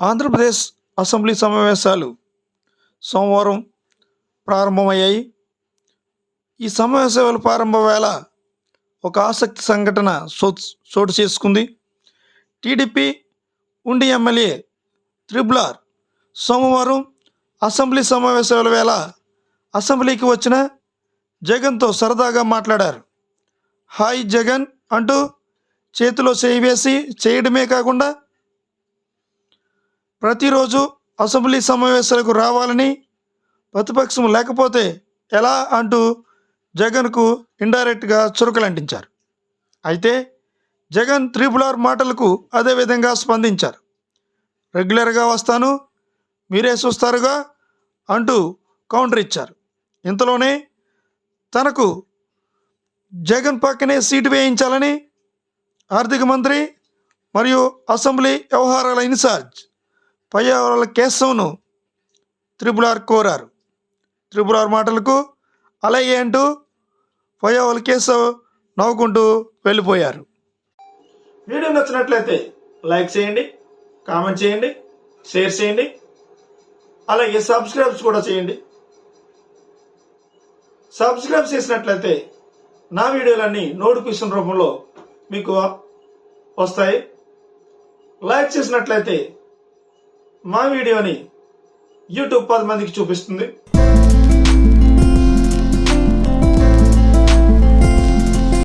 Andhra Pradesh assembly సమావేశాలు సోమవారం ప్రారంభమయ్యాయి. ఈ సమావేశాల ప్రారంభ వేళ ఒక ఆసక్తి సంఘటన చో చోటు చేసుకుంది. టీడీపీ ఉండి ఎమ్మెల్యే త్రిబులార్ సోమవారం అసెంబ్లీ సమావేశాల వేళ అసెంబ్లీకి వచ్చిన జగన్తో సరదాగా మాట్లాడారు. హాయ్ జగన్ అంటూ చేతిలో చేయి వేసి చేయడమే కాకుండా ప్రతిరోజు అసెంబ్లీ సమావేశాలకు రావాలని ప్రతిపక్షం లేకపోతే ఎలా అంటూ జగన్కు ఇండైరెక్ట్గా చురకలంటించారు. అయితే జగన్ త్రిపులార్ మాటలకు అదేవిధంగా స్పందించారు. రెగ్యులర్గా వస్తాను మీరే చూస్తారుగా అంటూ కౌంటర్ ఇచ్చారు. ఇంతలోనే తనకు జగన్ పక్కనే సీటు వేయించాలని ఆర్థిక మంత్రి మరియు అసెంబ్లీ వ్యవహారాల ఇన్ఛార్జ్ పయ్యావరాల త్రిపుల్ త్రిపులార్ కోరారు. త్రిపులార్ మాటలకు అలాగే అంటూ పయ్యావల కేశవ్ నవ్వుకుంటూ వెళ్ళిపోయారు. వీడియో నచ్చినట్లయితే లైక్ చేయండి కామెంట్ చేయండి షేర్ చేయండి అలాగే సబ్స్క్రైబ్స్ కూడా చేయండి. సబ్స్క్రైబ్ చేసినట్లయితే నా వీడియోలన్నీ నోటిఫికేషన్ రూపంలో మీకు వస్తాయి. లైక్ చేసినట్లయితే మా వీడియోని యూట్యూబ్ పది మందికి చూపిస్తుంది.